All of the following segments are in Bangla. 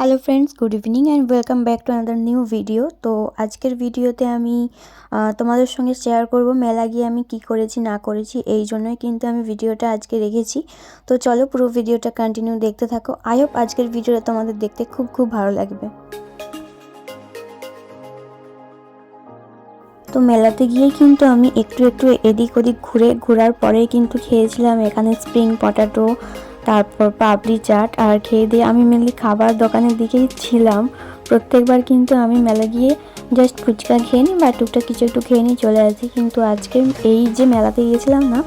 Hello friends good evening and welcome back to another new video তো আজকের ভিডিওতে আমি তোমাদের সঙ্গে শেয়ার করব মেলা গিয়ে আমি কি করেছি, না করেছি, এই জন্যই কিন্তু আমি ভিডিওটা আজকে রেখেছি। তো চলো পুরো ভিডিওটা কন্টিনিউ দেখতে থাকো। আই হোপ আজকের ভিডিওটা তোমাদের দেখতে খুব খুব ভালো লাগবে। তো মেলাতে গিয়ে কিন্তু আমি একটু একটু এদিক ওদিক ঘুরে, ঘোরার পরে কিন্তু খেয়েছিলাম এখানে স্প্রিং পটাটো তারপর পাপড়ি চাট আর খেয়ে দিয়ে আমি মেনলি খাবার দোকানের দিকেই ছিলাম। প্রত্যেকবার কিন্তু আমি মেলা গিয়ে জাস্ট ফুচকা খেয়ে নিই বা টুকটাক কিছু একটু খেয়ে নিই চলে আসি। কিন্তু আজকে এই যে মেলাতে গিয়েছিলাম না,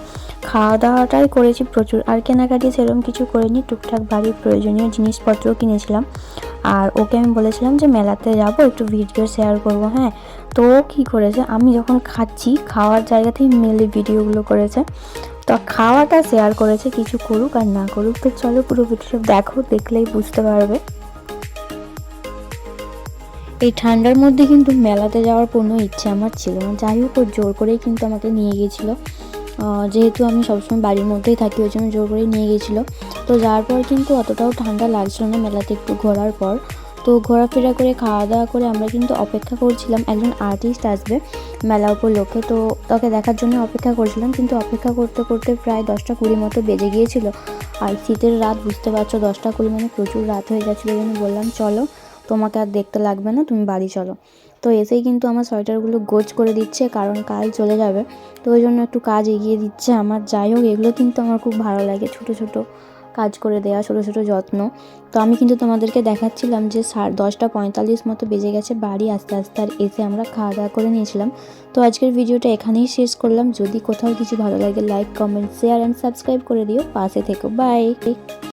খাওয়া দাওয়াটাই করেছি প্রচুর। আর কেনাকাটি সেরকম কিছু করিনি, টুকটাক বাড়ির প্রয়োজনীয় জিনিসপত্র কিনেছিলাম। আর ওকে আমি বলেছিলাম যে মেলাতে যাব, একটু ভিডিও শেয়ার করব হ্যাঁ। তো কী করেছে, আমি যখন খাচ্ছি, খাওয়ার জায়গাতেই মেলে ভিডিওগুলো করেছে। তো খাওয়াটা শেয়ার করেছে কিছু করুক আর না করুক। তো চলো পুরো ভিডিওটা দেখো দেখলেই বুঝতে পারবে। এই ঠান্ডার মধ্যে কিন্তু মেলাতে যাওয়ার কোনো ইচ্ছে আমার ছিল না। যাই হোক জোর করেই কিন্তু আমাকে নিয়ে গিয়েছিল আহ, যেহেতু আমি সবসময় বাড়ির মধ্যেই থাকি ওই জন্য জোর করেই নিয়ে গিয়েছিল তো যাওয়ার পর কিন্তু অতটাও ঠান্ডা লাগছিল না মেলাতে একটু ঘোরার পর। তো ঘোরাফেরা করে খাওয়া দাওয়া করে আমরা কিন্তু অপেক্ষা করছিলাম একজন আর্টিস্ট আসবে মেলা উপলক্ষে। তো তাকে দেখার জন্য অপেক্ষা করছিলাম, কিন্তু অপেক্ষা করতে করতে প্রায় দশটা কুড়ি মতো বেজে গিয়েছিল। আর শীতের রাত, বুঝতে পারছ, দশটা কুড়ি মানে প্রচুর রাত হয়ে এই জন্য বললাম, চলো, তোমাকে আর দেখতে লাগবে না, তুমি বাড়ি চলো। তো এসেই কিন্তু আমার সোয়েটারগুলো গোজ করে দিচ্ছে, কারণ কাল চলে যাবে। তো ওই জন্য একটু কাজ এগিয়ে দিচ্ছে আমার। যাই হোক, এগুলো কিন্তু আমার খুব ভালো লাগে, ছোট ছোট। কাজ করে দেওয়া ছোটো ছোটো যত্ন। তো আমি কিন্তু তোমাদেরকে দেখাচ্ছিলাম যে সাড়ে দশটা পঁয়তাল্লিশ মতো বেজে গেছে বাড়ি আস্তে আস্তে আর এসে আমরা খাওয়া দাওয়া করে নিয়েছিলাম। তো আজকের ভিডিওটা এখানেই শেষ করলাম। যদি কোথাও কিছু ভালো লাগে like comment share and subscribe করে দিও। পাশে থেকো বাই